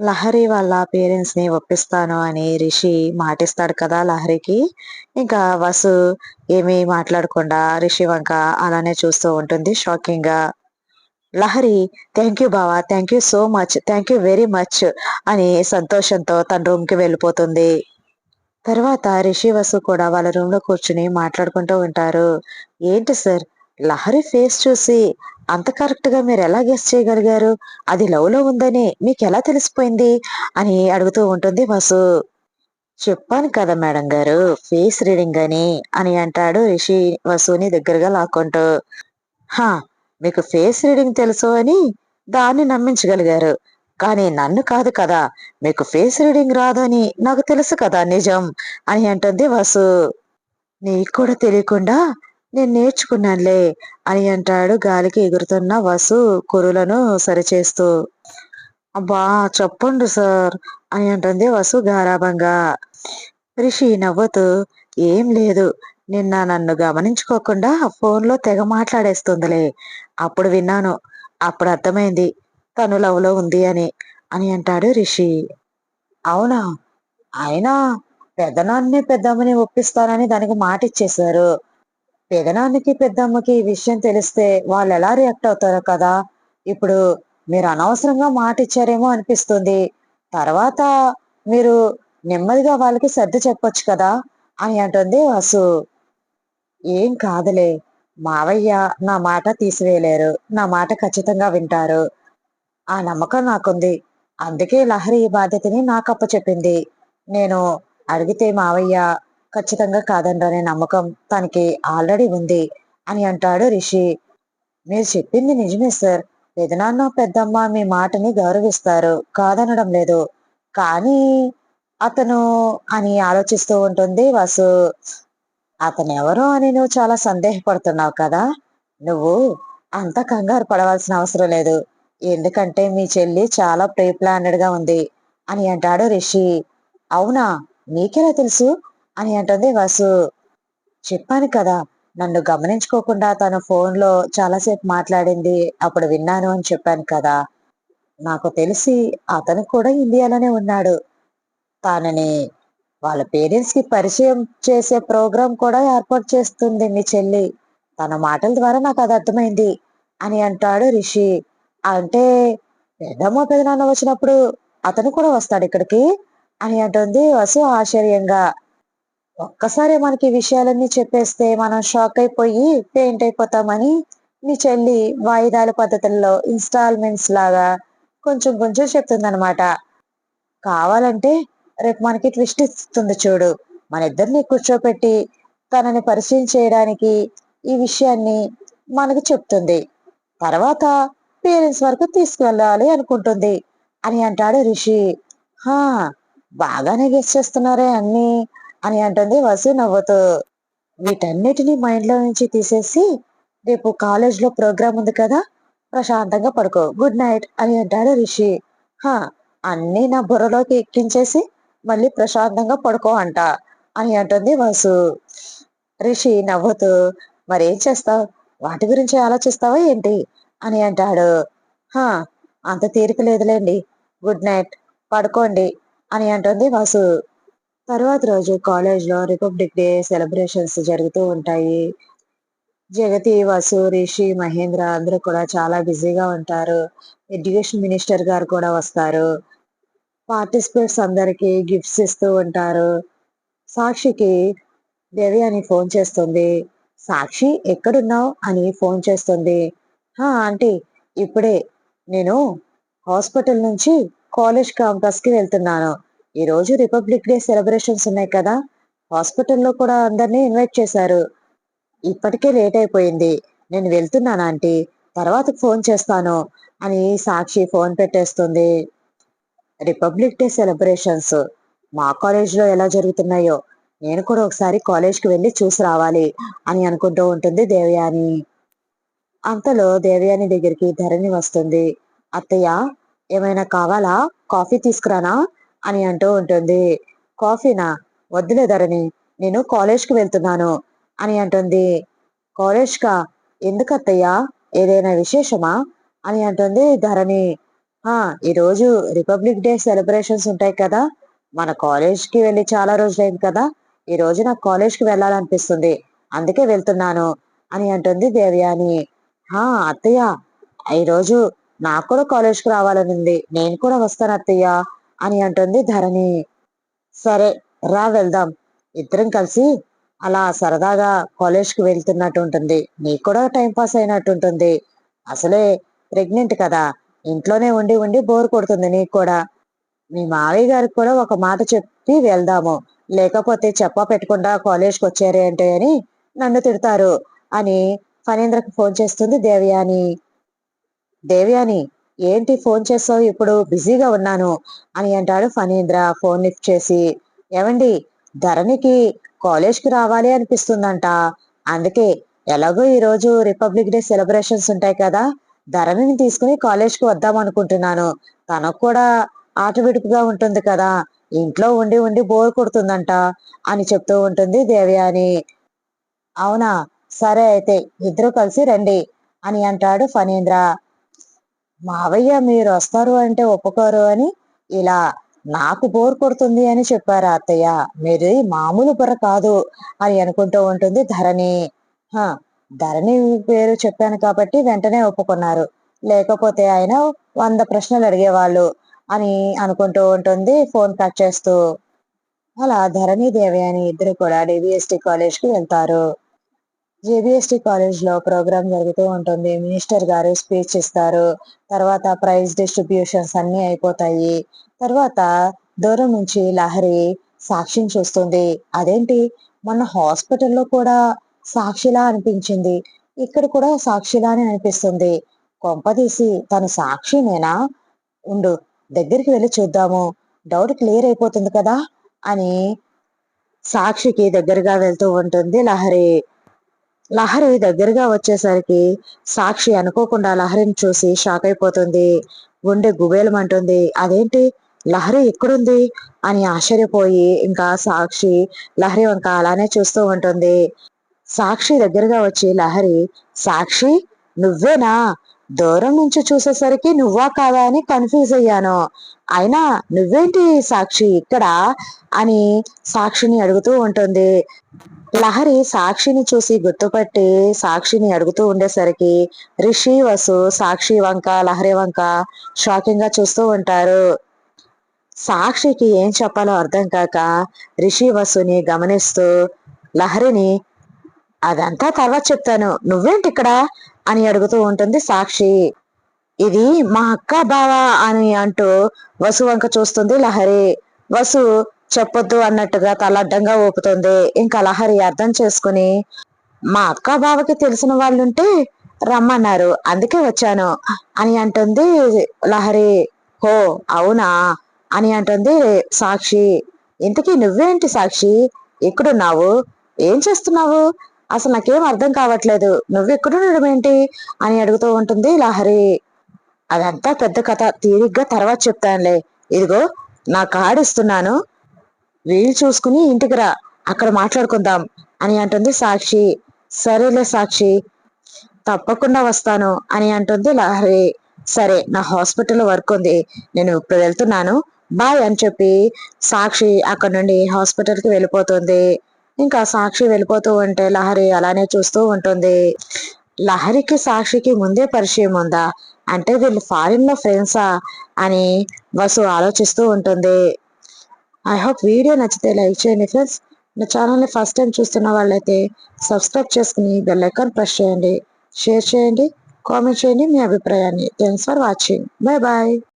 లహరి వాళ్ళ పేరెంట్స్ని ఒప్పిస్తాను అని రిషి మాటిస్తాడు కదా లహరికి. ఇంకా వసు ఏమీ మాట్లాడకుండా రిషి వంక అలానే చూస్తూ ఉంటుంది షాకింగ్గా లహరి థ్యాంక్ యూ బావా thank you so much thank you very much అని సంతోషంతో తన రూమ్కి వెళ్ళిపోతుంది. తర్వాత రిషి వసు కూడా వాళ్ళ రూమ్లో కూర్చుని మాట్లాడుకుంటూ ఉంటారు. ఏంటి సార్ లహరి ఫేస్ చూసి అంత కరెక్ట్గా మీరు ఎలా గెస్ చేయగలిగారు? అది లవ్లో ఉందని మీకు ఎలా తెలిసిపోయింది? అని అడుగుతూ ఉంటుంది వసు. చెప్పాను కదా మేడం గారు ఫేస్ రీడింగ్ అని అని అంటాడు రిషి వసుని దగ్గరగా లాక్కుంటూ. హా మీకు ఫేస్ రీడింగ్ తెలుసు అని దాన్ని నమ్మించగలిగారు. కానీ నన్ను కాదు కదా మీకు ఫేస్ రీడింగ్ రాదు అని నాకు తెలుసు కదా నిజం అని అంటుంది వసు. నీకు కూడా తెలియకుండా నేను నేర్చుకున్నానులే అని అంటాడు గాలికి ఎగురుతున్న వసు కురులను సరిచేస్తూ. అబ్బా చెప్పండు సార్ అని అంటుంది వసు గారాభంగా. రిషి నవ్వుతూ ఏం లేదు నిన్న నన్ను గమనించుకోకుండా ఫోన్లో తెగ మాట్లాడేస్తుందిలే. అప్పుడు విన్నాను అప్పుడు అర్థమైంది తను లవ్లో ఉంది అని అని అంటాడు రిషి. అవునా? అయినా పెద్దనాన్నే పెద్దమ్మని ఒప్పిస్తానని దానికి మాట ఇచ్చేశారు పెదనాన్నకి పెద్దమ్మకి ఈ విషయం తెలిస్తే వాళ్ళు ఎలా రియాక్ట్ అవుతారో కదా. ఇప్పుడు మీరు అనవసరంగా మాట ఇచ్చారేమో అనిపిస్తుంది. తర్వాత మీరు నెమ్మదిగా వాళ్ళకి సర్ది చెప్పొచ్చు కదా అని అంటుంది వాసు. ఏం కాదులే. మావయ్య నా మాట తీసివేయలేరు. నా మాట ఖచ్చితంగా వింటారు. ఆ నమ్మకం నాకుంది. అందుకే లహరి ఈ బాధ్యతని నాకు అప్పచెప్పింది నేను అడిగితే మావయ్య ఖచ్చితంగా కాదనరనే నమ్మకం తనకి ఆల్రెడీ ఉంది అని అంటాడు రిషి. మీరు చెప్పింది నిజమే సార్. పెదనాన్న పెద్దమ్మ మీ మాటని గౌరవిస్తారు. కాదనడం లేదు. కానీ అతను అని ఆలోచిస్తూ ఉంటుంది వాసు. అతను ఎవరు అని నువ్వు చాలా సందేహపడుతున్నావు కదా. నువ్వు అంత కంగారు పడవలసిన అవసరం లేదు. ఎందుకంటే మీ చెల్లి చాలా ప్రీ ప్లానెడ్గా ఉంది అని అంటాడు రిషి. అవునా? నీకెలా తెలుసు? అని అంటుంది వసు. చెప్పాను కదా నన్ను గమనించుకోకుండా తన ఫోన్లో చాలాసేపు మాట్లాడింది అప్పుడు విన్నాను అని చెప్పాను కదా. నాకు తెలిసి అతను కూడా ఇండియాలోనే ఉన్నాడు. తనని వాళ్ళ పేరెంట్స్కి పరిచయం చేసే ప్రోగ్రాం కూడా ఏర్పాటు చేస్తుంది మీ చెల్లి. తన మాటల ద్వారా నాకు అది అర్థమైంది అని అంటాడు రిషి. అంటే పెద్దమ్మ పెదనాన్న వచ్చినప్పుడు అతను కూడా వస్తాడు ఇక్కడికి? అని అంటుంది వసు ఆశ్చర్యంగా. ఒక్కసారి మనకి విషయాలన్నీ చెప్పేస్తే మనం షాక్ అయిపోయి పెయింట్ అయిపోతామని మీ చెల్లి వాయిదాల పద్ధతుల్లో ఇన్స్టాల్మెంట్స్ లాగా కొంచెం కొంచెం చెప్తుందనమాట కావాలంటే రేపు మనకి ట్విస్ట్ ఇస్తుంది చూడు. మన ఇద్దరిని కూర్చోపెట్టి తనని పరిచయం చేయడానికి ఈ విషయాన్ని మనకు చెప్తుంది. తర్వాత పేరెంట్స్ వరకు తీసుకువెళ్ళాలి అనుకుంటుంది. అని అంటాడు రిషి. హా బాగానే గెస్ట్ చేస్తున్నారే అన్నీ. అని అంటుంది వసు నవ్వుతూ. వీటన్నిటిని మైండ్లో నుంచి తీసేసి రేపు కాలేజ్లో ప్రోగ్రామ్ ఉంది కదా ప్రశాంతంగా పడుకో గుడ్ నైట్ అని అంటాడు రిషి. హా అన్నీ నా బుర్రలోకి ఎక్కించేసి మళ్ళీ ప్రశాంతంగా పడుకో అంట అని అంటుంది వసు. రిషి నవ్వుతూ మరేం చేస్తావు? వాటి గురించి ఆలోచిస్తావా ఏంటి? అని అంటాడు. హా అంత తీరిక లేదులేండి గుడ్ నైట్ పడుకోండి అని అంటుంది వసు. తర్వాత రోజు కాలేజ్లో రిపబ్లిక్ డే సెలబ్రేషన్స్ జరుగుతూ ఉంటాయి. జగతి వసు రిషి మహేంద్ర అందరూ కూడా చాలా బిజీగా ఉంటారు. ఎడ్యుకేషన్ మినిస్టర్ గారు కూడా వస్తారు. పార్టిసిపేట్స్ అందరికీ గిఫ్ట్స్ ఇస్తూ ఉంటారు. సాక్షికి దేవి అని ఫోన్ చేస్తుంది. సాక్షి ఎక్కడున్నావు? అని ఫోన్ చేస్తుంది. హా ఆంటీ ఇప్పుడే నేను హాస్పిటల్ నుంచి కాలేజ్ క్యాంపస్కి వెళ్తున్నాను. ఈ రోజు రిపబ్లిక్ డే సెలబ్రేషన్స్ ఉన్నాయి కదా. హాస్పిటల్లో కూడా అందరినీ ఇన్వైట్ చేశారు. ఇప్పటికే లేట్ అయిపోయింది. నేను వెళ్తున్నాను ఆంటీ. తర్వాత ఫోన్ చేస్తాను అని సాక్షి ఫోన్ పెట్టేస్తుంది. రిపబ్లిక్ డే సెలబ్రేషన్స్ మా కాలేజ్లో ఎలా జరుగుతున్నాయో నేను కూడా ఒకసారి కాలేజ్కి వెళ్ళి చూసి రావాలి అని అనుకుంటూ ఉంటుంది దేవయాని. అంతలో దేవయాని దగ్గరికి ధరణి వస్తుంది. అత్తయ్య ఏమైనా కావాలా? కాఫీ తీసుకురానా? అని అంటూ ఉంటుంది. కాఫీనా వద్దులే ధరణి నేను కాలేజ్కి వెళ్తున్నాను అని అంటుంది. కాలేజ్కా ఎందుకత్తయ్యా? ఏదైనా విశేషమా? అని అంటుంది ధరణి. ఈరోజు రిపబ్లిక్ డే సెలబ్రేషన్స్ ఉంటాయి కదా. మన కాలేజ్కి వెళ్ళి చాలా రోజులైంది కదా. ఈ రోజు నాకు కాలేజ్కి వెళ్ళాలనిపిస్తుంది. అందుకే వెళ్తున్నాను అని అంటుంది దేవయాని. హా అత్తయ్య ఈరోజు నాకు కూడా కాలేజ్కి రావాలనుంది నేను కూడా వస్తాను అత్తయ్య అని అంటుంది ధరణి. సరే రా వెళ్దాం. ఇద్దరం కలిసి అలా సరదాగా కాలేజ్కి వెళ్తున్నట్టు ఉంటుంది నీకు కూడా టైం పాస్ అయినట్టు ఉంటుంది అసలే ప్రెగ్నెంట్ కదా. ఇంట్లోనే ఉండి ఉండి బోర్ కొడుతుంది నీకు కూడా. మీ మావయ్య గారికి కూడా ఒక మాట చెప్పి వెళ్దాము. లేకపోతే చెప్ప పెట్టకుండా కాలేజ్కి వచ్చారే అంటే అని నన్ను తిడతారు అని ఫణీంద్రకు ఫోన్ చేస్తుంది దేవయాని. దేవయాని ఏంటి ఫోన్ చేసావు ఇప్పుడు బిజీగా ఉన్నాను అని అంటాడు ఫణీంద్ర. ఫోన్ లిఫ్ట్ చేసి ఏమండి ధరణికి కాలేజ్కి రావాలి అనిపిస్తుందంట. అందుకే ఎలాగో ఈరోజు రిపబ్లిక్ డే సెలబ్రేషన్స్ ఉంటాయి కదా ధరణిని తీసుకుని కాలేజ్కి వద్దాం అనుకుంటున్నాను. తనకు కూడా ఆటవిడుపుగా ఉంటుంది కదా ఇంట్లో ఉండి ఉండి బోర్ కొడుతుందంట అని చెప్తూ ఉంటుంది దేవయాని. అవునా సరే అయితే ఇద్దరు కలిసి రండి అని అంటాడు ఫణీంద్ర. మావయ్య మీరు వస్తారు అంటే ఒప్పుకోరు అని ఇలా నాకు బోర్ కొడుతుంది అని చెప్పారు అత్తయ్య. మీరు మామూలు బుర్ర కాదు అని అనుకుంటూ ఉంటుంది ధరణి. ధరణి పేరు చెప్పాను కాబట్టి వెంటనే ఒప్పుకున్నారు. లేకపోతే ఆయన వంద ప్రశ్నలు అడిగేవాళ్ళు అని అనుకుంటూ ఉంటుంది ఫోన్ కట్ చేస్తూ. అలా ధరణి దేవి అని ఇద్దరు కూడా డిబిఎస్టి కాలేజ్కి వెళ్తారు. జేబిఎస్టి కాలేజ్లో ప్రోగ్రామ్ జరుగుతూ ఉంటుంది. మినిస్టర్ గారు స్పీచ్ ఇస్తారు. తర్వాత ప్రైజ్ డిస్ట్రిబ్యూషన్స్ అన్ని అయిపోతాయి. తర్వాత దూరం నుంచి లహరి సాక్షిని చూస్తుంది. అదేంటి? మొన్న హాస్పిటల్లో కూడా సాక్షిలా అనిపించింది. ఇక్కడ కూడా సాక్షిలానే అనిపిస్తుంది. కొంపదీసి తను సాక్షి నేనా? ఉండు దగ్గరికి వెళ్ళి చూద్దాము. డౌట్ క్లియర్ అయిపోతుంది కదా? అని సాక్షికి దగ్గరగా వెళ్తూ ఉంటుంది లహరి. లహరి దగ్గరగా వచ్చేసరికి సాక్షి అనుకోకుండా లహరిని చూసి షాక్ అయిపోతుంది. గుండె గుబేలమంటుంది. అదేంటి? లహరి ఎక్కడుంది? అని ఆశ్చర్యపోయి ఇంకా సాక్షి లహరి వంక అలానే చూస్తూ ఉంటుంది. సాక్షి దగ్గరగా వచ్చి లహరి సాక్షి నువ్వేనా? దూరం నుంచి చూసేసరికి నువ్వా కాదా అని కన్ఫ్యూజ్ అయ్యాను. అయినా నువ్వేంటి సాక్షి ఇక్కడ? అని సాక్షిని అడుగుతూ ఉంటుంది. లహరి సాక్షిని చూసి గుర్తుపట్టి సాక్షిని అడుగుతూ ఉండేసరికి రిషి వసు సాక్షి వంక లహరి వంక షాకింగ్గా చూస్తూ ఉంటారు. సాక్షికి ఏం చెప్పాలో అర్థం కాక రిషి వసుని గమనిస్తూ లహరిని అదంతా తర్వాత చెప్తాను. నువ్వేంటి ఇక్కడ అని అడుగుతూ ఉంటుంది సాక్షి. ఇది మా అక్క బావ అని అంటూ వసు వంక చూస్తుంది లహరి. వసు చెప్పొద్దు అన్నట్టుగా తలడ్డంగా ఊపుతుంది. ఇంకా లహరి అర్థం చేసుకుని మా అక్క బావకి తెలిసిన వాళ్ళుంటే రమ్మన్నారు అందుకే వచ్చాను అని అంటుంది లహరి. హో అవునా అని అంటుంది సాక్షి. ఇంతకీ నువ్వేంటి సాక్షి? ఇక్కడున్నావు ఏం చేస్తున్నావు? అసలు నాకేం అర్థం కావట్లేదు. నువ్వు ఎక్కడుండడం ఏంటి? అని అడుగుతూ ఉంటుంది లహరి. అదంతా పెద్ద కథ. తీరిగ్గా తర్వాత చెప్తానులే. ఇదిగో నా కార్డు ఇస్తున్నాను. వీలు చూసుకుని ఇంటికి రా అక్కడ మాట్లాడుకుందాం అని అంటుంది సాక్షి. సరేలే సాక్షి తప్పకుండా వస్తాను అని అంటుంది లహరి. సరే నా హాస్పిటల్ వర్క్ ఉంది నేను ఇప్పుడు వెళ్తున్నాను బాయ్ అని చెప్పి సాక్షి అక్కడ నుండి హాస్పిటల్కి వెళ్ళిపోతుంది. ఇంకా సాక్షి వెళ్ళిపోతూ ఉంటే లహరి అలానే చూస్తూ ఉంటుంది. లహరికి సాక్షికి ముందే పరిచయం ఉందా? అంటే వీళ్ళు ఫారిన్లో ఫ్రెండ్సా? అని వసు ఆలోచిస్తూ ఉంటుంది. ఐ హోప్ వీడియో నచ్చితే లైక్ చేయండి ఫ్రెండ్స్. నా ఛానల్ని ఫస్ట్ టైం చూస్తున్న వాళ్ళైతే సబ్స్క్రైబ్ చేసుకుని బెల్ ఐకాన్ ప్రెస్ చేయండి. షేర్ చేయండి కామెంట్ చేయండి మీ అభిప్రాయాన్ని. Thanks for watching bye bye